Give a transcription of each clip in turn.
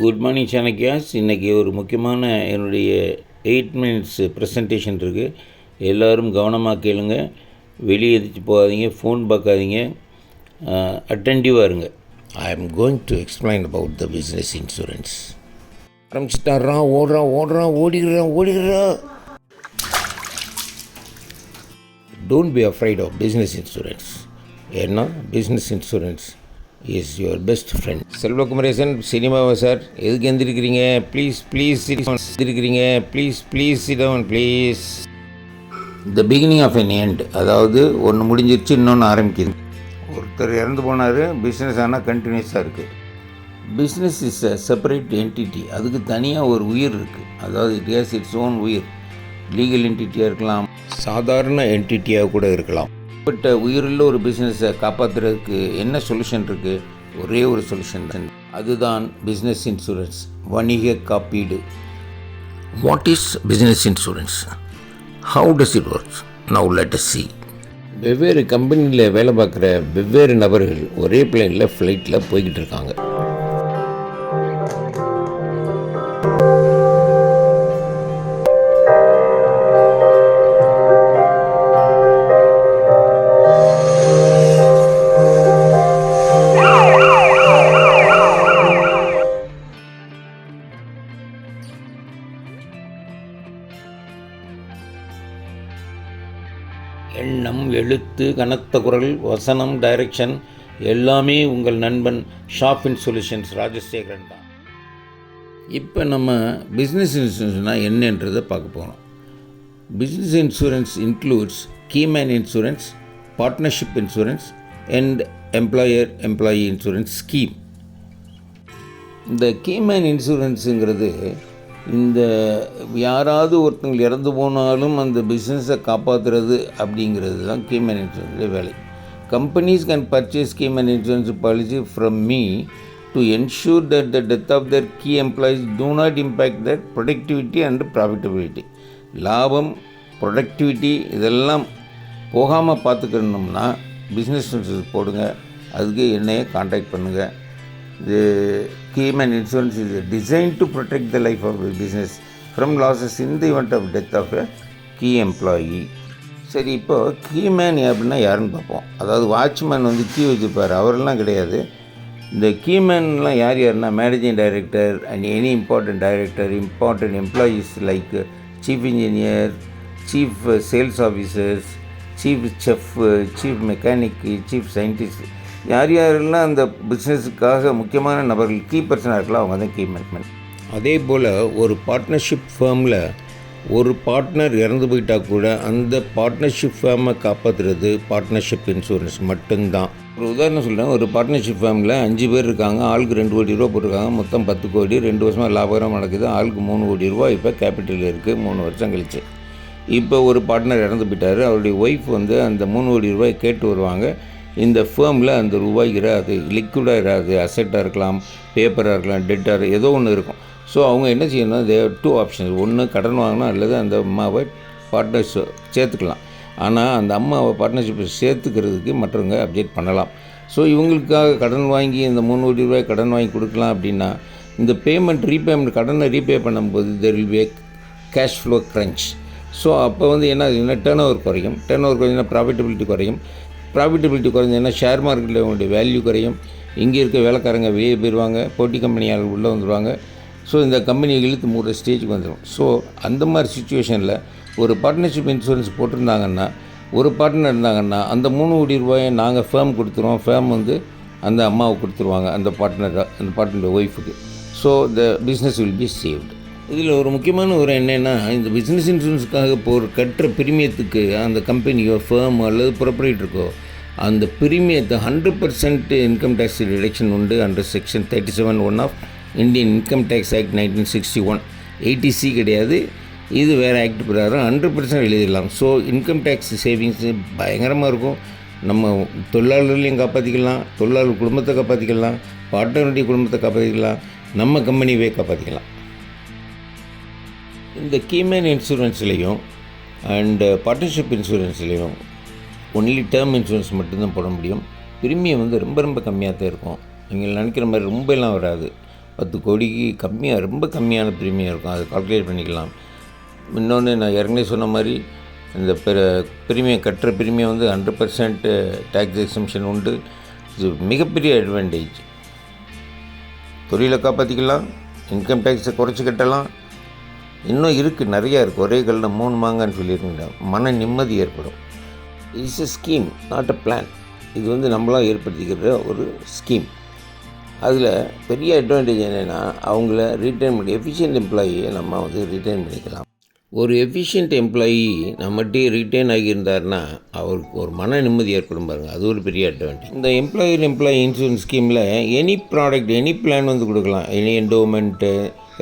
Good morning சாணக்கியாஸ் இன்றைக்கி ஒரு முக்கியமான என்னுடைய எயிட் மினிட்ஸ் ப்ரெசன்டேஷன் இருக்குது எல்லோரும் கவனமாக கேளுங்க. வெளியே எதிர்த்து போகாதீங்க. ஃபோன் பார்க்காதீங்க. அட்டன்டிவாக இருங்க. I am going to explain about the business insurance ஆரம்பிச்சிட்டாரான் ஓடுறான் ஓடுறான் ஓடிக்கிறான் ஓடிக்கிறான் don't be afraid of business insurance ஏன்னா business insurance is your best friend Selvakumaresan சினிமாவா sir எதுக்கு எந்திருக்கிறீங்க? Please please எந்திருக்கிறீங்க. Please please sit down please the beginning of an end அதாவது ஒன்று முடிஞ்சிருச்சு இன்னொன்று ஆரம்பிக்குது. ஒருத்தர் இறந்து போனார் பிஸ்னஸ் ஆனால் கண்டினியூஸாக இருக்குது business is a separate entity அதுக்கு தனியாக ஒரு உயிர் இருக்குது அதாவது இட் ஹேஸ் இட்ஸ் ஓன் உயிர். லீகல் என்டிட்டியாக இருக்கலாம். சாதாரண என்டிட்டியாக கூட இருக்கலாம். பட்ட உயிருள்ள ஒரு பிஸ்னஸை காப்பாற்றுறதுக்கு என்ன சொல்யூஷன் இருக்குது ஒரே ஒரு சொல்யூஷன் தான். அதுதான் பிஸ்னஸ் இன்சூரன்ஸ் வணிக காப்பீடு. What is business insurance how does it works now let us see வெவ்வேறு கம்பெனியில் வேலை பார்க்குற வெவ்வேறு நபர்கள் ஒரே பிளேனில் ஃப்ளைட்டில் போய்கிட்டு இருக்காங்க. எழுத்து கனத்த குரல் வசனம் டைரக்ஷன் எல்லாமே உங்கள் நண்பன் ஷாப் சொல்யூஷன்ஸ் ராஜசேகரன் தான். இப்போ நம்ம பிஸ்னஸ் இன்சூரன்ஸ்னால் என்னன்றதை பார்க்க போகிறோம் business insurance includes key man insurance partnership insurance and employer employee insurance scheme இந்த கீமேன் இன்சூரன்ஸுங்கிறது இந்த யாராவது ஒருத்தங்க இறந்து போனாலும் அந்த பிஸ்னஸை காப்பாற்றுறது அப்படிங்கிறது தான் கீமேன் இன்சூரன்ஸுடைய வேலை. Companies can purchase key man insurance policy from me to ensure that the death of their key employees do not impact that productivity and profitability லாபம் ப்ரொடக்டிவிட்டி இதெல்லாம் போகாமல் பார்த்துக்கணும்னா பிஸ்னஸ் இன்சூரன்ஸ் போடுங்க. அதுக்கு என்னையே காண்டாக்ட் பண்ணுங்கள் The Cayman insurance is designed to protect the life of a business from losses in the event of death of a key employee. சரி இப்போ keyman அப்படின்னா யாருன்னு பார்ப்போம். அதாவது வாட்ச்மேன் வந்து கீ வச்சுருப்பார். அவரெல்லாம் கிடையாது. இந்த கீமேன்லாம் யார் யாருன்னா managing director and any important director important employees like chief engineer chief sales officers chief chef chief mechanic chief scientist யார் யாரெல்லாம் அந்த பிஸ்னஸுக்காக முக்கியமான நபர்கள் கீ பர்சனாக இருக்கலாம் அவங்க தான் கீ மேனேஜ்மெண்ட் அதே போல் ஒரு பார்ட்னர்ஷிப் ஃபேமில் ஒரு பார்ட்னர் இறந்து போயிட்டா கூட அந்த பார்ட்னர்ஷிப் ஃபேமை காப்பாற்றுறது பார்ட்னர்ஷிப் இன்சூரன்ஸ் மட்டும்தான். ஒரு உதாரணம் சொல்கிறேன் ஒரு பார்ட்னர்ஷிப் ஃபேமில் அஞ்சு பேர் இருக்காங்க. ஆளுக்கு ரெண்டு கோடி ரூபா போட்டிருக்காங்க. மொத்தம் பத்து கோடி. ரெண்டு வருஷமாக லாபகரம் நடக்குது. ஆளுக்கு மூணு கோடி ரூபா. இப்போ கேபிட்டல் இருக்குது மூணு வருஷம் கழிச்சு. இப்போ ஒரு பார்ட்னர் இறந்து போயிட்டார். அவருடைய ஒய்ஃப் வந்து அந்த மூணு கோடி ரூபாய் கேட்டு வருவாங்க. இந்த ஃபேமில் அந்த ரூபாய் இராது லிக்விடாக இராது அசெட்டாக இருக்கலாம் பேப்பராக இருக்கலாம் டெட்டாக ஏதோ ஒன்று இருக்கும். ஸோ அவங்க என்ன செய்யணும் தே டூ ஆப்ஷன்ஸ் ஒன்று கடன் வாங்கணும் அல்லது அந்த அம்மாவை பார்ட்னர்ஸ் சேர்த்துக்கலாம். ஆனால் அந்த அம்மாவை பார்ட்னர்ஷிப்பை சேர்த்துக்கிறதுக்கு மற்றவங்க அப்டேட் பண்ணலாம். ஸோ இவங்களுக்காக கடன் வாங்கி இந்த மூணு கோடி ரூபாய் கடன் வாங்கி கொடுக்கலாம் அப்படின்னா இந்த பேமெண்ட் ரீபேமெண்ட் கடனை ரீபே பண்ணும்போது there will be cash flow crunch so அப்போ வந்து என்ன டேர்ன் ஓவர் குறையும். டேர்ன் ஓவர் குறைஞ்சினா ப்ராஃபிட்டபிலிட்டி குறையும். ப்ராஃபிட்டபிலிட்டி குறைஞ்சதுன்னா ஷேர் மார்க்கெட்டில் உங்களுடைய வேல்யூ குறையும். இங்கே இருக்க வேலைக்காரங்க வெளியே போயிடுவாங்க போட்டி கம்பெனியால் உள்ளே வந்துடுவாங்க ஸோ இந்த கம்பெனி இழுத்து மூடுற ஸ்டேஜுக்கு வந்துடும் ஸோ அந்த மாதிரி சுச்சுவேஷனில் ஒரு பார்ட்னர்ஷிப் இன்சூரன்ஸ் போட்டிருந்தாங்கன்னா ஒரு பார்ட்னர் இருந்தாங்கன்னா அந்த மூணு கோடி ரூபாயை நாங்கள் ஃபேம் கொடுத்துருவோம். ஃபேம் வந்து அந்த அம்மாவை கொடுத்துருவாங்க அந்த பார்ட்னர் அந்த பார்ட்னர் ஒய்ஃபுக்கு so the business will be saved இதில் ஒரு முக்கியமான ஒரு என்னென்னா இந்த பிஸ்னஸ் இன்சூரன்ஸுக்காக போகிற கட்டுற பிரீமியத்துக்கு அந்த கம்பெனியோ ஃபேமோ அல்லது ப்ரொப்ரேட்டருக்கோ அந்த பிரீமியத்தை hundred percent income tax deduction உண்டு under section thirty seven one of Indian income tax act nineteen sixty one eighty C கிடையாது. இது வேறு ஆக்ட் பிரகாரம் ஹண்ட்ரட் பர்சன்ட் எழுதிடலாம். ஸோ இன்கம் டேக்ஸ் சேவிங்ஸ் பயங்கரமாக இருக்கும். நம்ம தொழிலாளர்களையும் காப்பாற்றிக்கலாம் தொழிலாளர் குடும்பத்தை காப்பாற்றிக்கலாம் பாட்டனுடைய குடும்பத்தை காப்பாற்றிக்கலாம் நம்ம கம்பெனியவே காப்பாற்றிக்கலாம் இந்த கீமேன் இன்சூரன்ஸ்லேயும் அண்டு பார்ட்னர்ஷிப் இன்சூரன்ஸ்லேயும் ஒன்லி டேர்ம் இன்சூரன்ஸ் மட்டும்தான் போட முடியும். பிரீமியம் வந்து ரொம்ப ரொம்ப கம்மியாக தான் இருக்கும். நீங்கள் நினைக்கிற மாதிரி ரொம்ப எல்லாம் வராது. பத்து கோடிக்கு கம்மியாக ரொம்ப கம்மியான ப்ரீமியம் இருக்கும். அதை கால்குலேட் பண்ணிக்கலாம். இன்னொன்று நான் ஏற்கனவே சொன்ன மாதிரி இந்த பெர ப்ரீமியம் கட்டுற ப்ரீமியம் வந்து ஹண்ட்ரட் பர்சன்ட்டு டேக்ஸ் எக்ஸம்ஷன் உண்டு. இது மிகப்பெரிய அட்வான்டேஜ் தொழிலை காப்பாற்றிக்கலாம் இன்கம் டேக்ஸை குறைச்சி கட்டலாம். இன்னும் இருக்குது நிறையா இருக்குது ஒரே கல்லில் மூணு மாங்கன்னு சொல்லியிருக்கீங்க மன நிம்மதி ஏற்படும். It's a scheme not a plan இது வந்து நம்மளாம் ஏற்படுத்திக்கிற ஒரு ஸ்கீம் அதில் பெரிய அட்வான்டேஜ் என்னென்னா அவங்கள ரிட்டைன் பண்ணி எஃபிஷியன்ட் எம்ப்ளாயியை நம்ம வந்து ரிட்டைன் பண்ணிக்கலாம். ஒரு எஃபிஷியன்ட் எம்ப்ளாயி நம்மகிட்டே ரிட்டைன் ஆகியிருந்தார்னா அவருக்கு ஒரு மன நிம்மதி ஏற்படும் பாருங்கள் அது ஒரு பெரிய அட்வான்டேஜ் இந்த எம்ப்ளாயர் எம்ப்ளாயி இன்சூரன்ஸ் ஸ்கீமில் எனி ப்ராடக்ட் எனி பிளான் வந்து கொடுக்கலாம். எனி என்டோமெண்ட்டு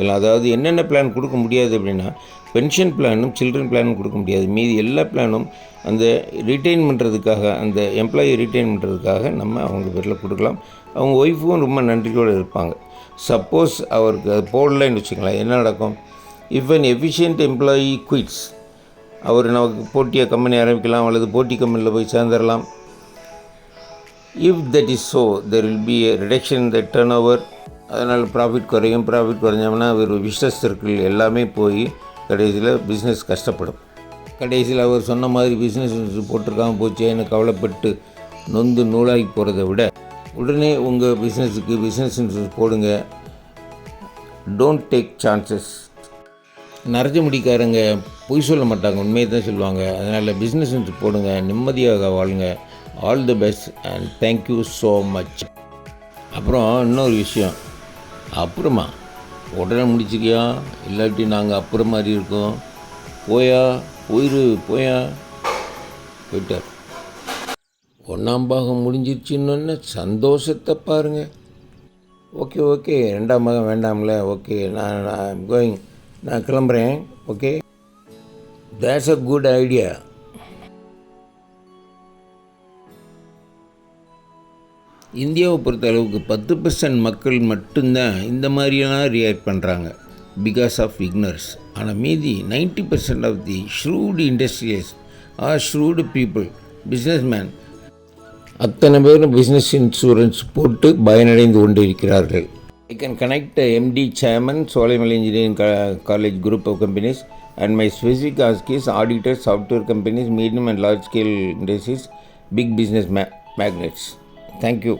எல்லாம் அதாவது என்னென்ன பிளான் கொடுக்க முடியாது அப்படின்னா பென்ஷன் பிளானும் சில்ட்ரன் பிளானும் கொடுக்க முடியாது. மீதி எல்லா பிளானும் அந்த ரிட்டைன் பண்ணுறதுக்காக அந்த எம்ப்ளாயி ரிட்டைன் பண்ணுறதுக்காக நம்ம அவங்க பேரில் கொடுக்கலாம். அவங்க ஒய்ஃபும் ரொம்ப நன்றியோடு இருப்பாங்க. சப்போஸ் அவருக்கு அது போடலைன்னு வச்சுக்கலாம் என்ன நடக்கும்? If an efficient employee quits அவர் நமக்கு போட்டியாக கம்பெனி ஆரம்பிக்கலாம் அல்லது போட்டி கம்பெனியில் போய் சேர்ந்துடலாம் if that is so there will be a reduction the turnover அதனால் ப்ராஃபிட் குறையும். ப்ராஃபிட் குறைஞ்சோம்னா ஒரு பிஸ்னஸ் சர்க்கிள் எல்லாமே போய் கடைசியில் பிஸ்னஸ் கஷ்டப்படும். கடைசியில் அவர் சொன்ன மாதிரி பிஸ்னஸ் போட்டிருக்காம போச்சேன்னு கவலைப்பட்டு நொந்து நூலாகி போகிறத விட உடனே உங்கள் பிஸ்னஸுக்கு பிஸ்னஸ் இன்சூரன்ஸ் போடுங்க. டோன்ட் டேக் சான்சஸ் நரஜ முடிக்காரங்க பொய் சொல்ல மாட்டாங்க. உண்மையை தான் சொல்லுவாங்க. அதனால் பிஸ்னஸ் போடுங்க. நிம்மதியாக வாழுங்க. All the best and thank you so much அப்புறம் இன்னொரு விஷயம். அப்புறமா உடனே முடிச்சுக்கியா? இல்லாட்டி நாங்கள் அப்புறம் மாதிரி இருக்கோம். போயா? போயிரு போயா? போயிட்டார். ஒன்றாம் பாகம் முடிஞ்சிருச்சுன்னு சந்தோஷத்தை பாருங்க. Okay okay. ரெண்டாம் பாகம் வேண்டாம்ல. ஓகே நான் நான் கோயிங் நான் கிளம்புறேன். Okay. That's a good idea இந்தியாவை பொறுத்த அளவுக்கு பத்து பர்சன்ட் மக்கள் மட்டும்தான் இந்த மாதிரியெல்லாம் ரியாக்ட் பண்ணுறாங்க பிகாஸ் ஆஃப் இக்னர்ஸ் ஆனால் மீதி ninety percent of the shrewd industrious are shrewd people businessman அத்தனை பேரும் பிஸ்னஸ் இன்சூரன்ஸ் போட்டு பயனடைந்து கொண்டிருக்கிறார்கள். I can connect MD chairman Solaimalai engineering college group of companies and my specific asks auditor software companies medium and large scale industries big business may magnates thank you